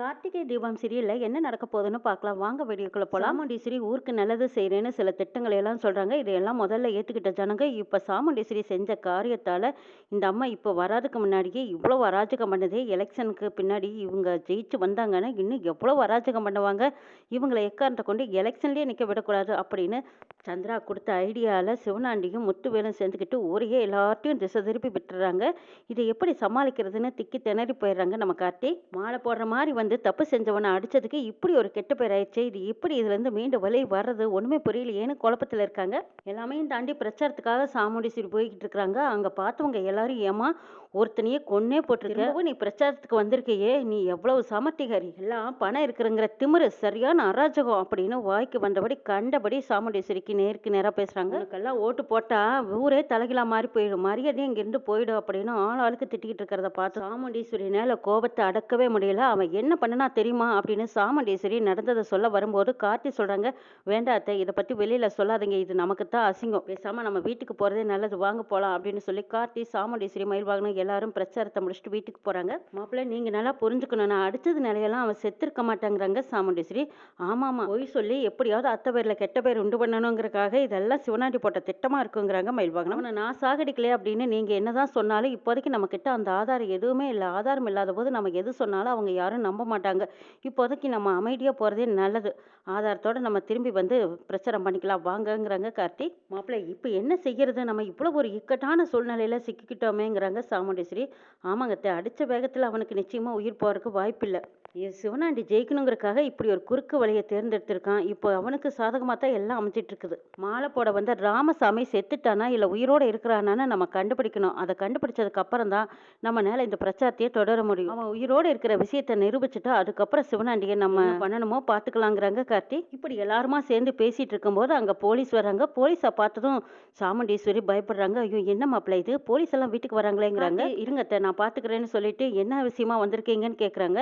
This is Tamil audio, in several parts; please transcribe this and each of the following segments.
கார்த்திகை தீபம் சீரியலில் என்ன நடக்க போகுதுன்னு பார்க்கலாம். வாங்க வீடியோக்குள்ள போகலாம் சாமுண்டீஸ்வரி ஊருக்கு நல்லது செய்கிறேன்னு சில திட்டங்களை எல்லாம் சொல்கிறாங்க இதையெல்லாம் முதல்ல ஏற்றுக்கிட்ட ஜனங்க இப்போ சாமுண்டீஸ்வரி செஞ்ச காரியத்தால் இந்த அம்மா இப்போ வராதுக்கு முன்னாடியே இவ்வளோ அராஜகம் பண்ணதே. எலெக்ஷனுக்கு பின்னாடி இவங்க ஜெயிச்சு வந்தாங்கன்னா இன்னும் எவ்வளோ அராஜகம் பண்ணுவாங்க? இவங்களை எக்காரத்தை கொண்டு எலெக்ஷன்லேயே நிற்க விடக்கூடாது அப்படின்னு சந்திரா கொடுத்த ஐடியாவில் சிவனாண்டியும் முத்துவேலும் சேர்ந்துக்கிட்டு ஊரையே எல்லார்ட்டையும் திசை திருப்பி விட்டுறாங்க. இதை எப்படி சமாளிக்கிறதுன்னு திக்கி திணறி போயிடுறாங்க நம்ம கார்த்தி. மாலை போடுற மாதிரி வந்து தப்பு செஞ்சவனை அடிச்சதுக்கு இப்படி ஒரு கெட்ட பேர் ஆயிடுச்சு. இது இப்படி இதுலேருந்து மீண்டு வழி வர்றது ஒன்றுமே புரியலையேன்னு குழப்பத்தில் இருக்காங்க. எல்லாமே தாண்டி பிரச்சாரத்துக்காக சாமுண்டீஸ்வரி போய்கிட்டு இருக்கிறாங்க அங்கே பார்த்தவங்க எல்லாரும் ஏமா ஒருத்தனையே கொன்னே போட்டிருக்க. நீ பிரச்சாரத்துக்கு வந்திருக்கையே. நீ எவ்வளவு சமர்த்திகாரி எல்லாம் பணம் இருக்கிறங்கிற திமிரு சரியான அராஜகம் அப்படின்னு வாய்க்கு வந்தபடி கண்டபடி சாமுண்டீஸ்வரிக்கு நேருக்கு நேராக பேசுறாங்க. உனக்கெல்லாம் ஓட்டு போட்டா ஊரே தலைகிலா மாறி போயிடும். மரியாதையும் இங்கிருந்து போயிடும் அப்படின்னு ஆள் ஆளுக்கு திட்டிக்கிட்டு இருக்கிறத பார்த்து சாமுண்டீஸ்வரினால கோபத்தை அடக்கவே முடியல. அவன் என்ன என்ன பண்ணுனா தெரியுமா? அப்படின்னு சாமுண்டீஸ்வரி நடந்ததை சொல்ல வரும்போது கார்த்தி சொல்கிறாங்க வேண்டாத்த அத்தை இதை பற்றி வெளியில் சொல்லாதீங்க. இது நமக்கு தான் அசிங்கம். பேசாமல் நம்ம வீட்டுக்கு போகிறதே நல்லது. வாங்க போகலாம் அப்படின்னு சொல்லி கார்த்தி சாமுண்டீஸ்வரி மயில்வாகனம் எல்லாரும் பிரச்சாரத்தை முடிச்சுட்டு வீட்டுக்கு போகிறாங்க மாப்பிள்ளை நீங்கள் நல்லா புரிஞ்சுக்கணும். நான் அடித்தது நிலையெல்லாம் அவன் செத்திருக்க மாட்டாங்கிறாங்க சாமுண்டீஸ்வரி. ஆமாம் போய் சொல்லி எப்படியாவது அத்தை பேரில் கெட்ட பேர் உண்டு பண்ணணுங்கிறக்காக இதெல்லாம் சிவனாண்டி போட்ட திட்டமாக இருக்குங்கிறாங்க மயில்வாகனம் ஆனால் நான் சாகடிக்கலையே அப்படின்னு நீங்க என்னதான் சொன்னாலும் இப்போதைக்கு நம்மக்கிட்ட அந்த ஆதாரம் எதுவுமே இல்லை. ஆதாரம் இல்லாத போது நம்ம எது சொன்னாலும் அவங்க யாரும் நம்ப மாட்டாங்க. இப்போதைக்கு நம்ம அமைதியாக போகிறதே நல்லது. ஆதாரத்தோட நம்ம திரும்பி வந்து பிரச்சாரம் பண்ணிக்கலாம். வாங்கங்கிறாங்க கார்த்தி. மாப்பிள்ளை இப்போ என்ன செய்கிறது நம்ம இவ்வளோ ஒரு இக்கட்டான சூழ்நிலையில் சிக்கிக்கிட்டோமேங்கிறாங்க சாமுண்டேஸ்வரி. ஆமாங்க அடித்த வேகத்தில் அவனுக்கு நிச்சயமாக உயிர் போகிறதுக்கு வாய்ப்பில்லை. சிவனாண்டி ஜெயிக்கணுங்கிறக்காக இப்படி ஒரு குறுக்கு வழியை தேர்ந்தெடுத்திருக்கான். இப்போ அவனுக்கு சாதகமாக தான் எல்லாம் அமைஞ்சிட்டு இருக்குது மாலை போட வந்த ராமசாமி செத்துட்டானா இல்லை உயிரோட இருக்கிறானான்னு நம்ம கண்டுபிடிக்கணும். அதை கண்டுபிடிச்சதுக்கு அப்புறம் தான் நம்ம மேல இந்த பிரச்சாரத்தையே தொடர முடியும். அவன் உயிரோட இருக்கிற விஷயத்தை நிரூபிச்சுட்டா அதுக்கப்புறம் சிவனாண்டியை நம்ம பண்ணணுமோ பார்த்துக்கலாங்கிறாங்க கார்த்தி. இப்படி எல்லாருமா சேர்ந்து பேசிட்டு இருக்கும்போது அங்கே போலீஸ் வராங்க. போலீஸை பார்த்ததும் சாமுண்டீஸ்வரி பயப்படுறாங்க. ஐயோ என்ன மாப்பிள்ளை இது? போலீஸ் எல்லாம் வீட்டுக்கு வராங்களேங்கிறாங்க. இருங்க அத்தை, நான் பார்த்துக்கிறேன்னு சொல்லிட்டு என்ன விஷயமா வந்திருக்கீங்கன்னு கேட்குறாங்க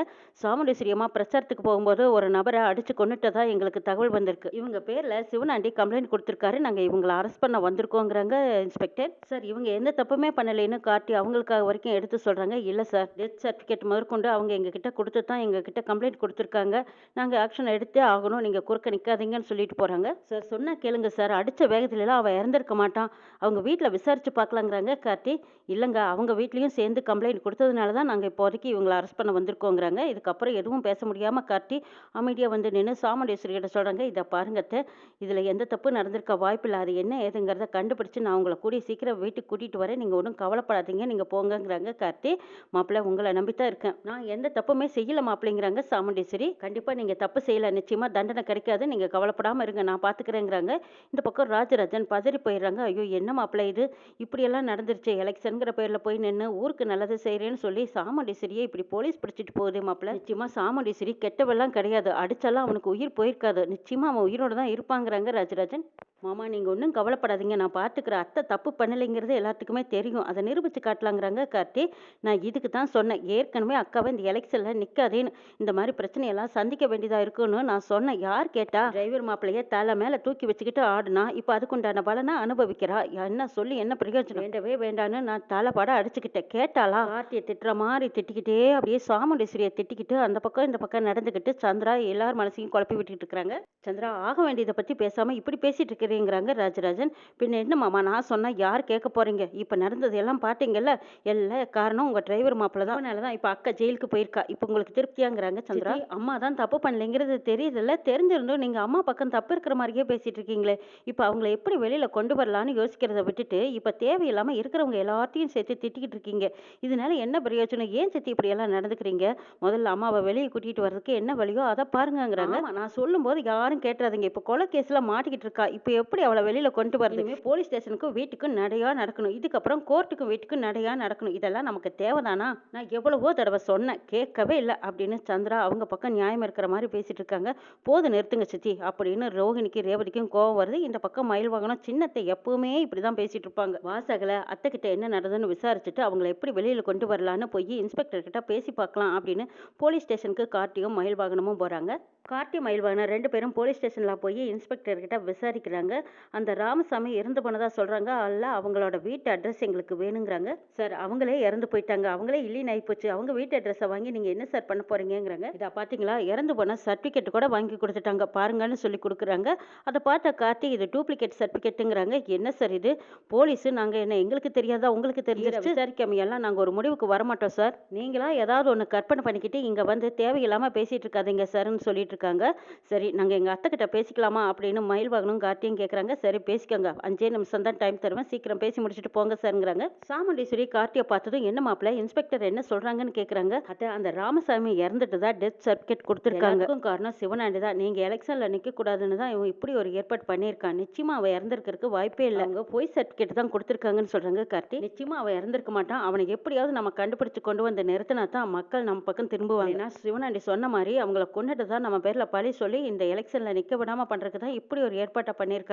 சாமுண்டீஸ்வரி அம்மா பிரச்சாரத்துக்கு போகும்போது ஒரு நபரை அடிச்சு கொண்டுட்டதா எங்களுக்கு தகவல் வந்திருக்கு. இவங்க பேர்ல சிவனாண்டி கம்ப்ளைண்ட் கொடுத்துருக்காரு. நாங்க இவங்களை அரெஸ்ட் பண்ண வந்திருக்கோங்கிறாங்க இன்ஸ்பெக்டர் சார் இவங்க எந்த தப்புமே பண்ணலைன்னு காட்டி அவங்களுக்காக வரைக்கும் எடுத்து சொல்றாங்க. இல்ல சார் டெத் சர்டிஃபிகேட் முதற்கொண்டு அவங்க எங்க கிட்ட கொடுத்து தான் எங்க கிட்ட கம்ப்ளைண்ட் கொடுத்துருக்காங்க. நாங்க ஆக்ஷன் எடுத்தே ஆகணும். நீங்க குறுக்க நிக்காதீங்கன்னு சொல்லிட்டு போறாங்க. சார் சொன்னா கேளுங்க சார். அடிச்ச வேகத்துல எல்லாம் அவன் இறந்திருக்க மாட்டான். அவங்க வீட்டில் விசாரிச்சு பார்க்கலாங்கிறாங்க காட்டி இல்லைங்க அவங்க வீட்லேயும் சேர்ந்து கம்ப்ளைண்ட் கொடுத்ததுனால தான் நாங்கள் இப்போதைக்கு இவங்களை அரெஸ்ட் பண்ண வந்திருக்கோங்கிறாங்க. இதுக்கப்புறம் எதுவும் பேச முடியாமல் கார்த்தி அமைதியாக வந்து நின்று சாமுண்டேஸ்வரிகிட்ட சொல்கிறாங்க இதை பாருங்கத்த இதில் எந்த தப்பு நடந்திருக்க வாய்ப்பில்லை. அது என்ன ஏதுங்கிறத கண்டுபிடிச்சு நான் உங்களை கூடிய சீக்கிரம் வீட்டுக்கு கூட்டிகிட்டு வரேன். நீங்கள் ஒன்றும் கவலைப்படாதீங்க. நீங்கள் போங்கங்கிறாங்க கார்த்தி. மாப்பிள்ளை உங்களை நம்பி தான் இருக்கேன். நான் எந்த தப்புமே செய்யல மாப்பிள்ளைங்கிறாங்க சாமுண்டேஸ்வரி. கண்டிப்பாக நீங்கள் தப்பு செய்யலை. நிச்சயமாக தண்டனை கிடைக்காது. நீங்கள் கவலைப்படாமல் இருங்க. நான் பார்த்துக்கிறேங்கிறாங்க இந்த பக்கம் ராஜராஜன் பதறி போயிடுறாங்க. ஐயோ என்ன மாப்பிள்ளை இது? இப்படியெல்லாம் நடந்துருச்சு. எலெக்ஷனுங்கிற பேரில் போய் நின்று ஊருக்கு நல்லது செய்கிறேன்னு சொல்லி சாமுண்டீஸ்வரியை இப்படி போலீஸ் பிடிச்சிட்டு போகுது மாப்பிள்ளை. நிச்சயமாக சாமுண்டீஸ்வரி கெட்டவெல்லாம் கிடையாது. அடித்தாலும் அவனுக்கு உயிர் போயிருக்காது. நிச்சயமாக அவன் உயிரோட தான் இருப்பாங்கிறாங்க ராஜராஜன். மாமா நீங்கள் ஒன்றும் கவலைப்படாதீங்க. நான் பார்த்துக்கிறேன் அத்தை தப்பு பண்ணலைங்கிறது எல்லாத்துக்குமே தெரியும். அதை நிரூபித்து காட்டலாங்கிறாங்க கார்த்தி. நான் இதுக்கு தான் சொன்னேன். ஏற்கனவே அக்காவை இந்த எலெக்ஷனில் நிற்காதேன்னு இந்த மாதிரி பிரச்சனையெல்லாம் சந்திக்க வேண்டியதாக இருக்குன்னு நான் சொன்னேன். யார் கேட்டா? டிரைவர் மாப்பிள்ளைய தலை மேலே தூக்கி வச்சுக்கிட்டு ஆடுனா இப்போ அதுக்குண்டான பலனை அனுபவிக்கிறா? என்ன சொல்லி என்ன பிரயோஜனம்? வேண்டவே வேண்டான்னு நான் தலைப்பாட அடிச்சுக்கிட்டேன். கேட்டாளா? கார்த்தியை திட்டுற மாதிரி திட்டிக்கிட்டே அப்படியே சாமுண்டேஸ்வரியை திட்டிக்கிட்டு அந்த பக்கம் இந்த பக்கம் நடந்துக்கிட்டு சந்திரா எல்லார் மனசையும் குழப்பி விட்டுக்கிட்டு இருக்கிறாங்க. சந்திரா ஆக வேண்டியதை பற்றி பேசாமல் இப்படி பேசிட்டு இருக்கிறீங்கிறாங்க ராஜராஜன். பின்ன என்ன மாமா நான் சொன்னா யார் கேட்க போறீங்க? இப்போ நடந்தது எல்லாம் பார்த்தீங்கல்ல எல்லா காரணம் உங்க டிரைவர் மாப்பிள்ள தான். அதனால தான் இப்போ அக்கா ஜெயிலுக்கு போயிருக்கா. இப்போ உங்களுக்கு திருப்தியாங்கிறாங்க சந்திரா. அம்மா தான் தப்பு பண்ணலைங்கிறது தெரியுதுல்ல. தெரிஞ்சிருந்தும் நீங்க அம்மா பக்கம் தப்பு இருக்கிற மாதிரியே பேசிட்டு இருக்கீங்களே. இப்போ அவங்கள எப்படி வெளியில கொண்டு வரலான்னு யோசிக்கிறத விட்டுட்டு இப்போ தேவையில்லாம இருக்கிறவங்க எல்லாத்தையும் சேர்த்து திட்டிக்கிட்டு இருக்கீங்க. இதனால என்ன பிரயோஜனம்? ஏன் சேர்த்து இப்படி எல்லாம் நடந்துக்கிறீங்க? முதல்ல அம்மாவை வெளியே கூட்டிட்டு வர்றதுக்கு என்ன வழியோ அதை பாருங்கங்கிறாங்க. நான் சொல்லும்போது யாரும் கேட்டுறாதீங்க. இப்போ கொலை கேஸ்ல மாட்டிக்கிட்டு இருக்கா. இப்போ எப்படி அவளை வெளியில கொண்டு வரதுமே போலீஸ் ஸ்டேஷனுக்கும் வீட்டுக்கும் நடையா நடக்கணும். இதுக்கப்புறம் கோர்ட்டுக்கும் வீட்டுக்கும் நடையா நடக்கணும். இதெல்லாம் நமக்கு தேவைதானா? நான் எவ்வளவோ தடவை சொன்னேன். கேட்கவே இல்லை அப்படின்னு சந்திரா அவங்க பக்கம் நியாயம் இருக்கிற மாதிரி பேசிட்டு இருக்காங்க. போது நிறுத்துங்க சித்தி அப்படின்னு ரோஹிணிக்கு ரேவதிக்கும் கோவம் வருது. இந்த பக்கம் மயில் வாகனம் சின்னத்தை எப்பவுமே இப்படிதான் பேசிட்டு இருப்பாங்க. வாசகல அத்தை கிட்ட என்ன நடந்ததுன்னு விசாரிச்சுட்டு அவங்கள எப்படி வெளியில கொண்டு வரலான்னு போய் இன்ஸ்பெக்டர் கிட்ட பேசி பார்க்கலாம் அப்படின்னு போலீஸ் ஸ்டேஷனுக்கு கார்த்தியும் மயில் வாகனமும் போறாங்க. கார்த்தி மயில் வாகனம் ரெண்டு பேரும் போலீஸ் ஸ்டேஷன்ல போய் இன்ஸ்பெக்டர் கிட்ட விசாரிக்கிறாங்க. கேட்குறாங்க அந்த ராமசாமி இறந்து போனதா சொல்கிறாங்க அல்ல அவங்களோட வீட்டு அட்ரஸ் எங்களுக்கு வேணுங்கிறாங்க. சார் அவங்களே இறந்து போயிட்டாங்க. அவங்களே இல்லைன்னு ஆயிப்போச்சு. அவங்க வீட்டு அட்ரஸை வாங்கி நீங்கள் என்ன சார் பண்ண போகிறீங்கிறாங்க இதை பார்த்தீங்களா இறந்து போன சர்டிஃபிகேட் கூட வாங்கி கொடுத்துட்டாங்க. பாருங்கன்னு சொல்லி கொடுக்குறாங்க. அதை பார்த்த கார்த்தி இது டூப்ளிகேட் சர்டிஃபிகேட்டுங்கிறாங்க என்ன சார் இது? போலீஸு நாங்கள் என்ன எங்களுக்கு தெரியாதா? உங்களுக்கு தெரிஞ்சு விசாரிக்காம எல்லாம் நாங்கள் ஒரு முடிவுக்கு வரமாட்டோம் சார். நீங்களா ஏதாவது ஒன்று கற்பனை பண்ணிக்கிட்டு இங்கே வந்து தேவையில்லாமல் பேசிகிட்டு இருக்காதீங்க சார்னு சொல்லிட்டு இருக்காங்க. சரி நாங்கள் எங்கள் அத்தை கிட்ட பேசிக்கலாமா அப்படின்னு மயில் வாகனம் கார்த்தியும் கேட்குறாங்க சரி பேசிக்கோங்க. அஞ்சே நிமிஷம் தான் டைம் தருவேன். சீக்கிரம் பேசி முடிச்சுட்டு போங்க சார்ங்கிறாங்க. சாமுண்டீஸ்வரி கார்த்தியை பார்த்ததும் என்ன மாப்பிள்ள இன்ஸ்பெக்டர் என்ன சொல்கிறாங்கன்னு கேட்குறாங்க அத்தை அந்த ராமசாமி இறந்துட்டு தான் டெத் சர்டிஃபிகேட் கொடுத்துருக்காங்க காரணம் சிவனாண்டி தான் நீங்கள் எலெக்ஷனில் நிற்கக்கூடாதுன்னு தான் இவன் இப்படி ஒரு ஏற்பாடு பண்ணியிருக்கான். நிச்சயமா அவன் இறந்துருக்கிறதுக்கு வாய்ப்பே இல்லை. அவங்க போய் சர்டிஃபிகேட் தான் கொடுத்துருக்காங்கன்னு சொல்கிறாங்க கார்த்தி. நிச்சயமா அவன் இறந்திருக்க மாட்டான். அவனை எப்படியாவது நம்ம கண்டுபிடிச்சு கொண்டு வந்து நிறுத்தினா தான் மக்கள் நம்ம பக்கம் திரும்புவாங்க. ஏன்னா சிவனாண்டி சொன்ன மாதிரி அவங்கள கொண்டுட்டு தான் நம்ம பேரில் பழி சொல்லி இந்த எலெக்ஷனில் நிற்க விடாமல் பண்ணுறதுக்கு தான் இப்படி ஒரு ஏற்பாட்டை பண்ணியிருக்காங்க.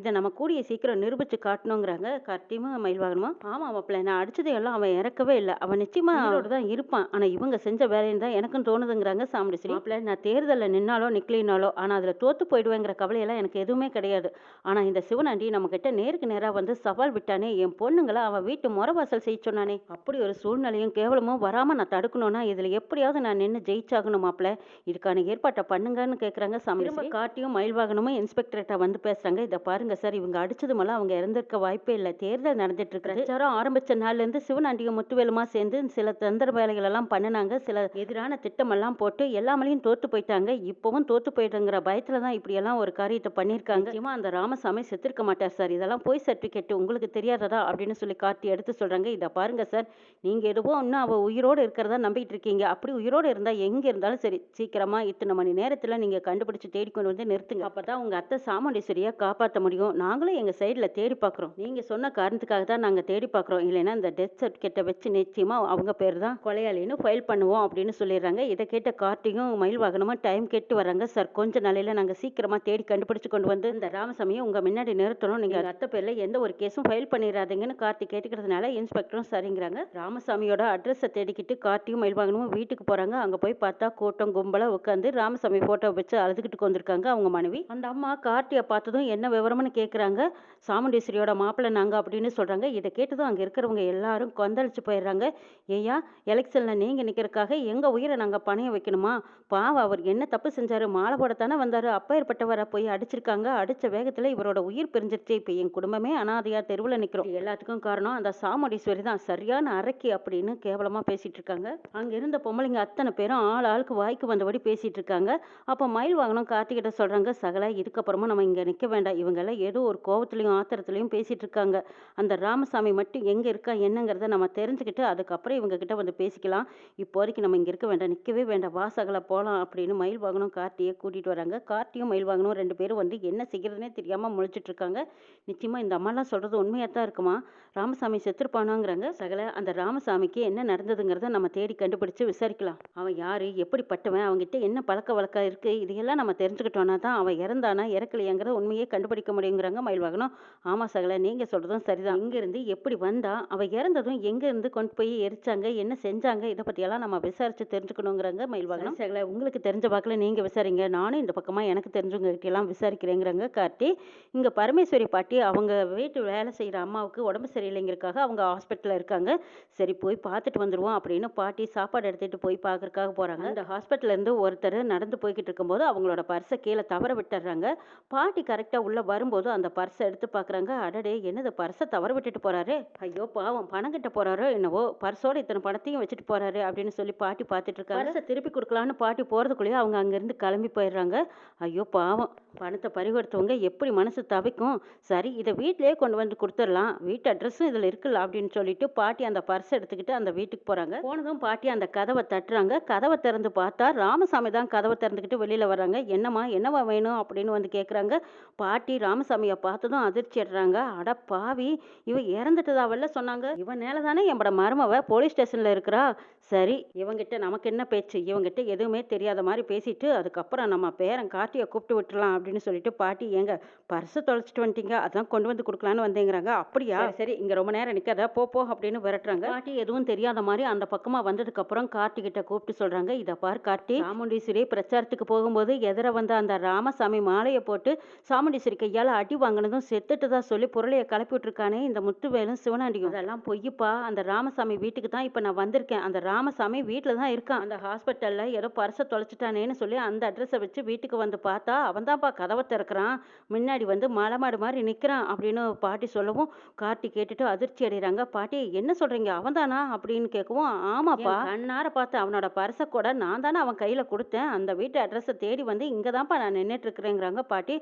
இதை நம்ம கூடிய சீக்கிரம் நிரூபிச்சு காட்டணுங்கிறாங்க. கார்த்தியும் மயில் வாகனமா ஆமாம் மாப்பிள்ள. நான் அடிச்சது எல்லாம் அவன் இறக்கவே இல்லை. அவன் நிச்சயமா அவரோட தான் இருப்பான். ஆனால் இவங்க செஞ்ச வேலைன்னு தான் எனக்கும் தோணுதுங்கிறாங்க சாமுடிஸ்ரீ மாப்பிள்ள நான் தேர்தலில் நின்னாலோ நிக்கலினாலோ ஆனால் அதில் தோத்து போயிடுவேங்கிற கவலையெல்லாம் எனக்கு எதுவுமே கிடையாது. ஆனால் இந்த சிவனாண்டி நம்ம கிட்ட நேருக்கு நேராக வந்து சவால் விட்டானே என் பொண்ணுங்களை அவன் வீட்டு முறவாசல் செய்ய சொன்னானே அப்படி ஒரு சூழ்நிலையும் கேவலமும் வராமல் நான் தடுக்கணும்னா இதில் எப்படியாவது நான் நின்று ஜெயிச்சாகணும் மாப்பிள்ள. இதுக்கான ஏற்பாட்டை பண்ணுங்கன்னு கேட்குறாங்க சாமி காட்டியும் மயில் வாகனமும் இன்ஸ்பெக்டர்கிட்ட வந்து பேசுறாங்க இதை பாருங்க சார் இவங்க அடிச்சதுமெல்லாம் அவங்க இறந்திருக்க வாய்ப்பே இல்லை. தேர்தல் நடந்துட்டு இருக்கு பிரச்சாரம் ஆரம்பிச்ச நாள்ல இருந்து சிவனாண்டியும் முத்துவேலுமா சேர்ந்து சில தந்திர வேலைகள் எல்லாம் பண்ணினாங்க. சில எதிரான திட்டமெல்லாம் போட்டு எல்லாமலையும் தோத்து போயிட்டாங்க. இப்பவும் தோத்து போயிட்டுங்கிற பயத்துல தான் இப்படி எல்லாம் ஒரு காரியத்தை பண்ணியிருக்காங்க. நிச்சயமா அந்த ராமசாமி செத்திருக்க மாட்டார் சார். இதெல்லாம் போய் சர்டிஃபிகேட் உங்களுக்கு தெரியாததா அப்படின்னு சொல்லி காட்டி எடுத்து சொல்றாங்க. இதை பாருங்க சார் நீங்க எதுவும் இன்னும் அவ உயிரோடு இருக்கிறதா நம்பிட்டு இருக்கீங்க அப்படி உயிரோடு இருந்தா எங்க இருந்தாலும் சரி சீக்கிரமா இத்தனை மணி நேரத்துல நீங்க கண்டுபிடிச்சு தேடி கொண்டு வந்து நிறுத்துங்க. அப்பதான் உங்க அத்தை சாமுண்டீஸ்வரியை காப்பாற்ற முடியும். நாங்களும் எங்கள் சைடில் தேடி பார்க்குறோம் நீங்கள் சொன்ன காரணத்துக்காக தான் நாங்கள் தேடி பார்க்குறோம் இல்லைன்னா இந்த டெத் சர்டிஃபிகேட்டை வச்சு நிச்சயமாக அவங்க பேர் தான் கொலையாளின்னு ஃபைல் பண்ணுவோம் அப்படின்னு சொல்லிடுறாங்க. இதை கேட்ட கார்த்தியும் மயில் வாகனமும் டைம் கேட்டு வராங்க சார் கொஞ்ச நாளையில் நாங்கள் சீக்கிரமாக தேடி கண்டுபிடிச்சு கொண்டு வந்து இந்த ராமசாமியை உங்கள் முன்னாடி நிறுத்தணும். நீங்கள் அத்தை பேரில் எந்த ஒரு கேஸும் ஃபைல் பண்ணிடாதீங்கன்னு கார்த்தி கேட்டுக்கிறதுனால இன்ஸ்பெக்டரும் சரிங்கிறாங்க. ராமசாமியோட அட்ரஸை தேடிக்கிட்டு கார்த்தியும் மயில் வாகனமும் வீட்டுக்கு போகிறாங்க அங்கே போய் பார்த்தா கூட்டம் கும்பலாக உட்காந்து ராமசாமி ஃபோட்டோ வச்சு அழுதுகிட்டு வந்திருக்காங்க அவங்க மனைவி. அந்த அம்மா கார்த்தியை பார்த்ததும் என்ன விவரம்னு கேட்குறாங்க சாமுண்டீஸ்வரியோட மாப்பிள்ளை நாங்கள் அப்படின்னு சொல்கிறாங்க இதை கேட்டதும் அங்கே இருக்கிறவங்க எல்லாரும் கொந்தளிச்சு போயிடுறாங்க. ஏயா எலெக்ஷனில் நீங்கள் நிற்கிறக்காக எங்கள் உயிரை நாங்கள் பணைய வைக்கணுமா? பாவம் அவர் என்ன தப்பு செஞ்சாரு? மாலை போடத்தானே வந்தார். அப்பேற்பட்டவரை போய் அடிச்சிருக்காங்க. அடித்த வேகத்தில் இவரோட உயிர் பிரிஞ்சிருச்சு. இப்போ என் குடும்பமே அனாதையாக தெருவில் நிற்கிறோம் எல்லாத்துக்கும் காரணம் அந்த சாமுண்டீஸ்வரி தான். சரியான அரக்கி அப்படின்னு கேவலமாக பேசிகிட்டு இருக்காங்க. அங்கே இருந்த பொம்பளைங்க அத்தனை பேரும் ஆள் ஆளுக்கு வாய்க்கு வந்தபடி பேசிகிட்டு இருக்காங்க. அப்போ மயில் வாங்கணும் கார்த்திகிட்ட சொல்கிறாங்க சகல இதுக்கப்புறமா நம்ம இங்கே நிற்க வேண்டாம். இவங்கெல்லாம் ஏதோ ஒரு கோபத்துலையும் ஆத்திரத்துலையும் பேசிட்டு இருக்காங்க அந்த ராமசாமி மட்டும் எங்க இருக்கா என்னங்கிறத நம்ம தெரிஞ்சுக்கிட்டு அதுக்கப்புறம் இவங்க கிட்ட வந்து பேசிக்கலாம். இப்போதைக்கு நம்ம இங்க இருக்க வேண்டாம் நிற்கவே வேண்டாம். வாசகலை போகலாம் அப்படின்னு மயில் வாகனம் கார்த்தியை கூட்டிட்டு வராங்க. கார்த்தியும் மயில் வாகனம் ரெண்டு பேரும் வந்து என்ன செய்யறதுனே தெரியாம முழிச்சிட்டு இருக்காங்க நிச்சயமா இந்த அம்மாலாம் சொல்றது உண்மையா தான் இருக்குமா? ராமசாமி செத்துருப்பானாங்கிறாங்க. சகல அந்த ராமசாமிக்கு என்ன நடந்ததுங்கிறத நம்ம தேடி கண்டுபிடிச்சு விசாரிக்கலாம். அவன் யாரு? எப்படிப்பட்டவன்? அவங்ககிட்ட என்ன பழக்க வழக்கம் இருக்கு? இதையெல்லாம் நம்ம தெரிஞ்சுக்கிட்டோன்னா தான் அவன் இறந்தானா இறக்கலையாங்கிற உண்மையே கண்டுபிடிக்க முடியுங்கிறாங்க மயில் வாகனம். ஆமா சகல நீங்க சொல்றதும் சரிதான். இங்க இருந்து எப்படி வந்தா அவ இறந்ததும் எங்க இருந்து கொண்டு போய் எரிச்சாங்க என்ன செஞ்சாங்க இதை பத்தியெல்லாம் நம்ம விசாரிச்சு தெரிஞ்சுக்கணுங்கிறாங்க மயில் வாகனம். சகல உங்களுக்கு தெரிஞ்ச வாக்குல நீங்க விசாரிங்க. நானும் இந்த பக்கமா எனக்கு தெரிஞ்சவங்க கிட்ட எல்லாம் விசாரிக்கிறேங்கிறாங்க கார்த்தி. இங்க பரமேஸ்வரி பாட்டி அவங்க வீட்டு வேலை செய்யற அம்மாவுக்கு உடம்பு சரியில்லைங்கிறதுக்காக அவங்க ஹாஸ்பிட்டல்ல இருக்காங்க. சரி போய் பார்த்துட்டு வந்துருவோம் அப்படின்னு பாட்டி சாப்பாடு எடுத்துட்டு போய் பார்க்கறதுக்காக போறாங்க. அந்த ஹாஸ்பிட்டல்ல இருந்து ஒருத்தர் நடந்து போய்கிட்டு இருக்கும்போது அவங்களோட பர்ஸை கீழே தவற விட்டுறாங்க. பாட்டி கரெக்டா உள்ளே வரும்போது அந்த பர்ஸை எடுத்து பார்க்குறாங்க அடடே என்னது பர்ஸை தவற விட்டுட்டு போகிறாரு ஐயோ பாவம் பணம் கட்ட போகிறாரோ என்னவோ? பர்ஸோட இத்தனை பணத்தையும் வச்சுட்டு போகிறாரு அப்படின்னு சொல்லி பாட்டி பார்த்துட்டு இருக்காங்க. பர்ஸை திருப்பி கொடுக்கலான்னு பாட்டி போகிறதுக்குள்ளேயே அவங்க அங்கேருந்து கிளம்பி போயிடுறாங்க. ஐயோ பாவம் பணத்தை பறிகொடுத்தவங்க எப்படி மனசு தவிக்கும்? சரி இதை வீட்டிலேயே கொண்டு வந்து கொடுத்துடலாம். வீட்டு அட்ரஸும் இதில் இருக்குல்ல அப்படின்னு சொல்லிட்டு பாட்டி அந்த பர்ஸ் எடுத்துக்கிட்டு அந்த வீட்டுக்கு போகிறாங்க போனதும் பாட்டி அந்த கதவை தட்டுறாங்க. கதவை திறந்து பார்த்தா ராமசாமி தான் கதவை திறந்துக்கிட்டு வெளியில் வர்றாங்க. என்னம்மா என்னவா வேணும் அப்படின்னு வந்து கேட்குறாங்க பாட்டி ராமசாமியை பார்த்ததும் அதிர்ச்சி ஆடுறாங்க அட பாவி இவ இறந்துட்டதாவல்ல சொன்னாங்க. இவன் மேலே தானே என்னோட மருமவ போலீஸ் ஸ்டேஷனில் இருக்கிறா? சரி இவங்கிட்ட நமக்கு என்ன பேச்சு? இவங்கிட்ட எதுவுமே தெரியாத மாதிரி பேசிட்டு அதுக்கப்புறம் நம்ம பேரன் கார்த்தியை கூப்பிட்டு விட்டுறலாம் அப்படின்னு சொல்லிட்டு பாட்டி ஏங்க பர்ஸு தொலைச்சிட்டு வந்துட்டீங்க அதான் கொண்டு வந்து கொடுக்கலான்னு வந்தேங்கிறாங்க. அப்படியா? சரி இங்க ரொம்ப நேரம் நிக்காத போ போ அப்படின்னு விரட்டுறாங்க. பாட்டி எதுவும் தெரியாத மாதிரி அந்த பக்கமா வந்ததுக்கு அப்புறம் கார்த்தி கிட்ட கூப்பிட்டு சொல்றாங்க. இத பார் கார்த்தி சாமுண்டீஸ்வரி பிரச்சாரத்துக்கு போகும்போது எதிர வந்த அந்த ராமசாமி மாலையை போட்டு சாமுண்டி காமெடி கையால் அடி வாங்கினதும் செத்துட்டு தான் சொல்லி பொருளையை கிளப்பி விட்டுருக்கானே இந்த முத்துவேலும் சிவனாண்டியும். அதெல்லாம் பொய்யப்பா. அந்த ராமசாமி வீட்டுக்கு தான் இப்போ நான் வந்திருக்கேன். அந்த ராமசாமி வீட்டில் தான் இருக்கான். அந்த ஹாஸ்பிட்டலில் ஏதோ பரிசை தொலைச்சிட்டானேன்னு சொல்லி அந்த அட்ரஸை வச்சு வீட்டுக்கு வந்து பார்த்தா அவன் தான்ப்பா கதவை திறக்கிறான். முன்னாடி வந்து மலைமாடு மாதிரி நிற்கிறான் அப்படின்னு பாட்டி சொல்லவும் கார்த்தி கேட்டுட்டு அதிர்ச்சி அடைகிறாங்க. பாட்டி என்ன சொல்கிறீங்க அவன் தானா? அப்படின்னு கேட்கவும் ஆமாப்பா. கண்ணார பார்த்து அவனோட பரிசை கூட நான் தானே அவன் கையில் கொடுத்தேன். அந்த வீட்டு அட்ரஸை தேடி வந்து இங்கே தான்ப்பா நான் நின்றுட்டு இருக்கிறேங்கிறாங்க பாட்டி.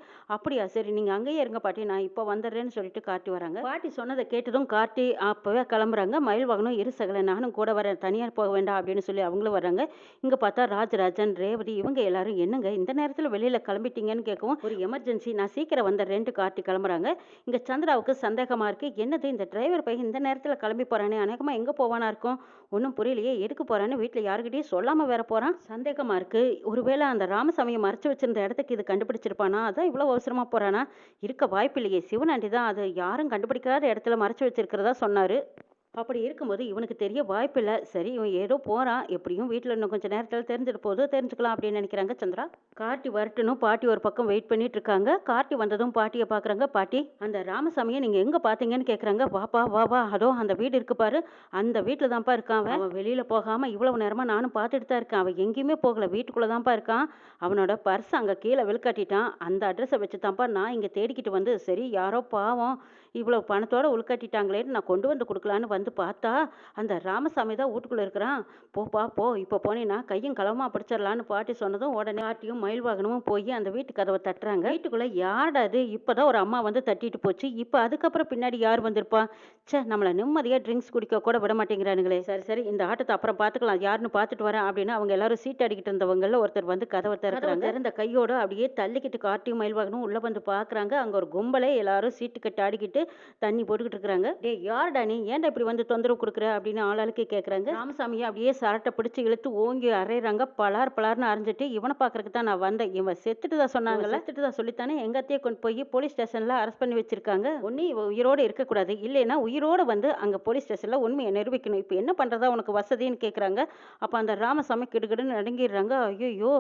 அப்படியா? சரி நீங்கள் அங்கேயே இருங்க பாட்டி நான் இப்போ வந்துடுறேன்னு சொல்லிட்டு காட்டி வராங்க. பாட்டி சொன்னதை கேட்டதும் காட்டி அப்போவே கிளம்புறாங்க. மயில் வாகனம் இரு சகல நானும் கூட வரேன் தனியார் போக வேண்டாம் அப்படின்னு சொல்லி அவங்களும் வராங்க. இங்கே பார்த்தா ராஜராஜன் ரேவதி இவங்க எல்லாரும் என்னங்க இந்த நேரத்தில் வெளியில் கிளம்பிட்டீங்கன்னு கேட்கவும் ஒரு எமர்ஜென்சி நான் சீக்கிரம் வந்துடுறேன்ட்டு காட்டி கிளம்புறாங்க. இங்கே சந்திராவுக்கு சந்தேகமாக இருக்குது என்னது இந்த டிரைவர் பையன் இந்த நேரத்தில் கிளம்பி போகிறானே அநேகமாக எங்கே போவானா இருக்கும்? ஒன்றும் புரியலையே எடுக்க போகிறான்னு வீட்டில் யாருக்கிட்டையும் சொல்லாமல் வேற போகிறான் சந்தேகமாக இருக்குது ஒருவேளை அந்த ராமசாமியை மறைச்சு வச்சிருந்த இடத்துக்கு இது கண்டுபிடிச்சிருப்பானா? அதான் இவ்வளோ அவசரமாக போகிறானா இருக்க வாய்ப்பில்லையே. சிவனாண்டி தான் அது யாரும் கண்டுபிடிக்காத இடத்துல மறைச்சு வச்சிருக்கிறதா சொன்னார். அப்படி இருக்கும்போது இவனுக்கு தெரிய வாய்ப்பில்லை. சரி இவன் ஏதோ போகிறான் எப்படியும் வீட்டில் இன்னும் கொஞ்சம் நேரத்தில் தெரிஞ்சிட்டு போது தெரிஞ்சுக்கலாம் அப்படின்னு நினைக்கிறாங்க சந்திரா. கார்த்தி வரட்டணும் பாட்டி ஒரு பக்கம் வெயிட் பண்ணிட்டு இருக்காங்க. கார்த்தி வந்ததும் பாட்டியை பார்க்குறாங்க பாட்டி அந்த ராமசாமியை நீங்கள் எங்கே பார்த்தீங்கன்னு கேட்குறாங்க வாப்பா வா வா அதோ அந்த வீடு இருக்கு பாரு. அந்த வீட்டில் தான்ப்பா இருக்கான் அவன். அவன் வெளியில் போகாமல் இவ்வளவு நேரமாக நானும் பார்த்துட்டு தான் இருக்கேன். அவன் எங்கேயுமே போகல. வீட்டுக்குள்ளே தான்ப்பா இருக்கான். அவனோட பர்ஸ் அங்கே கீழே விழுக்காட்டிட்டான். அந்த அட்ரஸை வச்சு தான்ப்பா நான் இங்கே தேடிக்கிட்டு வந்து சரி யாரோ பாவம். இவ்வளோ பணத்தோட உள்கட்டிட்டாங்களேன்னு நான் கொண்டு வந்து கொடுக்கலான்னு வந்து பார்த்தா அந்த ராமசாமி தான் வீட்டுக்குள்ளே இருக்கிறான். போப்பா போ இப்போ போனீங்கன்னா கையும் களமா பிடிச்சிடலான்னு பாட்டி சொன்னதும் உடனே பாட்டியும் மயில் வாகனமும் போய் அந்த வீட்டு கதவை தட்டுறாங்க. வீட்டுக்குள்ளே யார்டா அது இப்போ தான் ஒரு அம்மா வந்து தட்டிட்டு போச்சு. இப்போ அதுக்கப்புறம் பின்னாடி யார் வந்திருப்பா? ச்சே நம்மளை நிம்மதியாக ட்ரிங்க்ஸ் குடிக்க கூட விட மாட்டேங்கிறானுங்களே. சரி சரி இந்த ஆட்டத்தை அப்புறம் பார்த்துக்கலாம் யாருன்னு பார்த்துட்டு வரேன் அப்படின்னு அவங்க எல்லாரும் சீட் அடிக்கிட்டு இருந்தவங்கள ஒருத்தர் வந்து கதவை திறக்கிறாங்க. திறந்த கையோட அப்படியே தள்ளிக்கிட்டு கார்த்தியும் மயில் வாகனம் உள்ளே வந்து பார்க்குறாங்க அங்கே ஒரு கும்பலே எல்லாரும் சீட்டு கட்டு ஆடிக்கிட்டு தண்ணி போட்டுக்கிட்டு இருக்கிறாங்க. டே யார்டா நீ? ஏன்டா இப்படி வந்து தொந்தரவு கொடுக்குற? அப்படின்னு ஆளாளுக்கு கேட்குறாங்க ராமசாமியை அப்படியே சரட்டை பிடிச்சி இழுத்து ஓங்கி அரைகிறாங்க பலார் பலார்னு அரைஞ்சிட்டு இவனை பார்க்கறதுக்கு தான் நான் வந்தேன். இவன் செத்துட்டு தான் சொன்னாங்கல்ல? செத்துட்டு தான் சொல்லித்தானே எங்கத்தையே கொண்டு போய் போலீஸ் ஸ்டேஷனில் அரெஸ்ட் பண்ணி வச்சிருக்காங்க. ஒன்று இவன் உயிரோடு இருக்கக்கூடாது. இல்லைன்னா உயிரோடு வந்து அங்கே போலீஸ் ஸ்டேஷனில் உண்மையை நிரூபிக்கணும். இப்போ என்ன பண்ணுறதா உனக்கு வசதின்னு கேட்குறாங்க அப்போ அந்த ராமசாமி கிடுகிடுன்னு நடுங்கிடுறாங்க. ஐயோ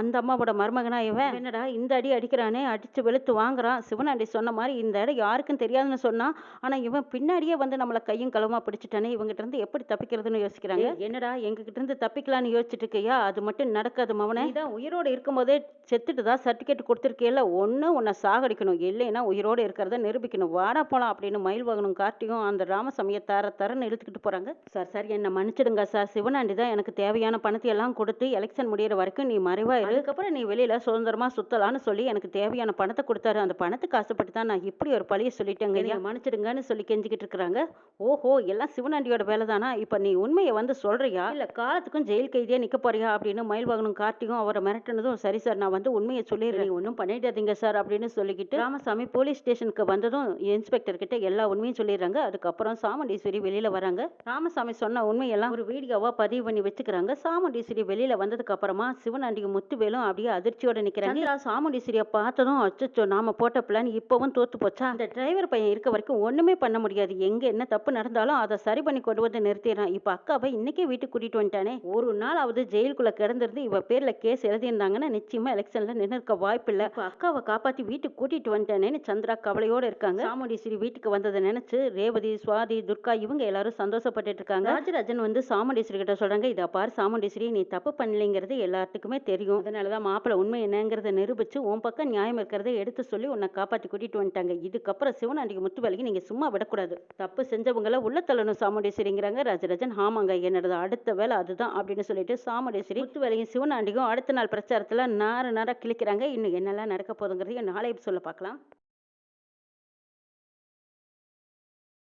அந்த அம்மாவோட மருமகனா இவன்? என்னடா இந்த அடி அடிக்கிறானே? அடித்து வெளுத்து வாங்குறான். சிவனாண்டி சொன்ன மாதிரி இந்த இடம் யாருக்கும் தெரியாதுன்னு சொன்னான் ஆனா இவன் பின்னாடியே வந்து நம்மள கையும் களவுமா பிடிச்சிட்டானே இவங்கிட்ட இருந்து எப்படி தப்பிக்கிறதுன்னு யோசிக்கிறாங்க? என்னடா எங்க கிட்ட இருந்து தப்பிக்கலாம்னு யோசிச்சுட்டு இருக்கியா அது மட்டும் நடக்காது மவனே. இதான் உயிரோடு இருக்கும்போதே செத்துட்டு தான் சர்டிஃபிகேட் கொடுத்துருக்கேல ஒன்று உன்னை சாகடிக்கணும். இல்லைன்னா உயிரோடு இருக்கிறத நிரூபிக்கணும். வாடா போலாம் அப்படின்னு மயில் வாகனம் கார்த்தியும் அந்த ராமசாமியை தர தரன்னு இழுத்துக்கிட்டு போறாங்க. சார் சார் என்னை மன்னிச்சிடுங்க சார். சிவனாண்டி தான் எனக்கு தேவையான பணத்தை எல்லாம் கொடுத்து எலெக்ஷன் முடியிற வரைக்கும் நீ மறைவா இரு. அதுக்கப்புறம் நீ வெளியில சுதந்திரமா சுத்தலாம்னு சொல்லி எனக்கு தேவையான பணத்தை கொடுத்தாரு. அந்த பணத்துக்கு ஆசைப்பட்டு தான் நான் இப்படி ஒரு பழிய சொல்லிட்டேங்க. ஐயா மன்னிச்சிடுங்கன்னு சொல்லி கெஞ்சிக்கிட்டு இருக்கிறாங்க. ஓஹோ எல்லாம் சிவனாண்டியோட வேலை தானா இப்போ நீ உண்மையை வந்து சொல்றியா? இல்ல காலத்துக்கும் ஜெயில் கைதியா நிக்க போறியா? அப்படின்னு மயில் வாகனம் கார்த்திகும் அவரை மிரட்டினதும் சரி சார் நான் வந்து உண்மையை சொல்லிடுறேன். ஒன்றும் பண்ணிடாதீங்க சார் அப்படின்னு சொல்லிக்கிட்டு ராமசாமி போலீஸ் ஸ்டேஷனுக்கு வந்ததும் இன்ஸ்பெக்டர் கிட்ட எல்லா உண்மையும் சொல்லிடுறாங்க. அதுக்கப்புறம் சாமுண்டீஸ்வரி வெளியில வராங்க. ராமசாமி சொன்ன உண்மையெல்லாம் ஒரு வீடியோவா பதிவு பண்ணி வச்சுக்கிறாங்க. சாமுண்டீஸ்வரி வெளியில வந்ததுக்கு அப்புறமா சிவனாண்டியும் முத்துவேலும் அப்படியே அதிர்ச்சியோட நிக்கிறாங்க. சந்திரா சாமுண்டீஸ்வரியை பார்த்ததும் அச்சச்சோ நாம போட்ட பிளான் இப்பவும் தோத்து போச்சா? அந்த டிரைவர் பையன் இருக்க வரைக்கும் ஒண்ணுமே பண்ண முடியாது. எங்க என்ன தப்பு நடந்தாலும் அதை சரி பண்ணி கொண்டு வந்து நிறுத்திடுறான். இப்ப அக்காவை இன்னைக்கே வீட்டுக்கு கூட்டிட்டு வந்துட்டானே. ஒரு நாள் ஆவது ஜெயிலுக்குள்ள கிடந்திருந்து இவ பேர்ல கேஸ் எழுதியிருந்தாங்கன்னா நிச்சயமா எலெக்ஷன்ல நின்று இருக்க வாய்ப்பில்லை. இப்போ அக்காவை காப்பாத்தி வீட்டுக்கு கூட்டிட்டு வந்துட்டானேன்னு சந்திரா கவலையோட இருக்காங்க. சாமுண்டீஸ்வரி வீட்டுக்கு வந்ததை நினைச்சு ரேவதி சுவாதி துர்கா இவங்க எல்லாரும் சந்தோஷப்பட்டுட்டு இருக்காங்க. ராஜராஜன் வந்து சாமுண்டீஸ்வரி கிட்ட சொல்றாங்க இதை பாரு சாமுண்டீஸ்வரி நீ தப்பு பண்ணலைங்கிறது எல்லாத்துக்குமே தெரியும். அதனால தான் மாப்பிள்ளை உண்மை என்னங்கிறத நிரூபித்து உன் பக்கம் நியாயம் இருக்கிறத எடுத்து சொல்லி உன்னை காப்பாற்றி கூட்டிட்டு வந்துட்டாங்க. இதுக்கப்புறம் முத்து முத்துவேலைக்கு நீங்க சும்மா விடக்கூடாது. தப்பு செஞ்சவங்கள உள்ள தள்ளணும் சாமுண்டேஸ்வரிங்கிறாங்க ராஜராஜன். ஆமாங்க என்னோட அடுத்த வேலை அதுதான் அப்படின்னு சொல்லிட்டு சாமுண்டீஸ்வரி முத்துவேலையும் சிவனாண்டிக்கும் அடுத்த நாள் பிரச்சாரத்துல நார நார கிழிக்கிறாங்க. இன்னும் என்னெல்லாம் நடக்க போதுங்கிறதையும் நாளை சொல்ல பார்க்கலாம்.